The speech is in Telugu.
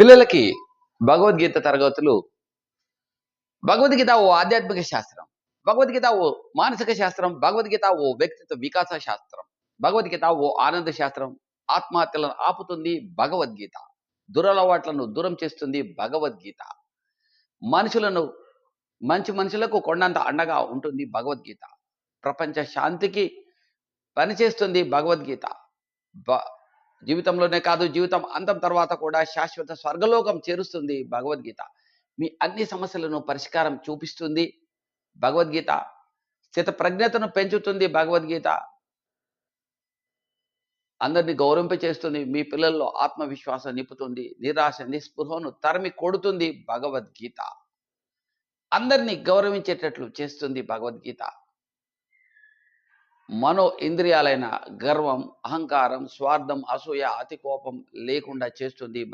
పిల్లలకి భగవద్గీత తరగతులు భగవద్గీత ఓ ఆధ్యాత్మిక శాస్త్రం భగవద్గీత ఓ మానసిక శాస్త్రం భగవద్గీత ఓ వ్యక్తిత్వ వికాస శాస్త్రం భగవద్గీత ఓ ఆనంద శాస్త్రం ఆత్మహత్యలను ఆపుతుంది భగవద్గీత దురలవాట్లను దూరం చేస్తుంది భగవద్గీత. మనుషులను మంచి మనుషులకు కొండంత అండగా ఉంటుంది భగవద్గీత. ప్రపంచ శాంతికి పనిచేస్తుంది భగవద్గీత. జీవితంలోనే కాదు జీవితం అంతం తర్వాత కూడా శాశ్వత స్వర్గలోకం చేరుస్తుంది భగవద్గీత. మీ అన్ని సమస్యలను పరిష్కారం చూపిస్తుంది భగవద్గీత. స్థిత ప్రజ్ఞతను పెంచుతుంది భగవద్గీత. అందరినీ గౌరవింప చేస్తుంది మీ పిల్లల్లో ఆత్మవిశ్వాసం నింపుతుంది నిరాశ నిస్పృహను తరిమి కొడుతుంది భగవద్గీత. అందరినీ గౌరవించేటట్లు చేస్తుంది భగవద్గీత. మనో ఇంద్రియాలైన గర్వం అహంకారం స్వార్థం అసూయ అతి కోపం లేకుండా చేస్తుంది.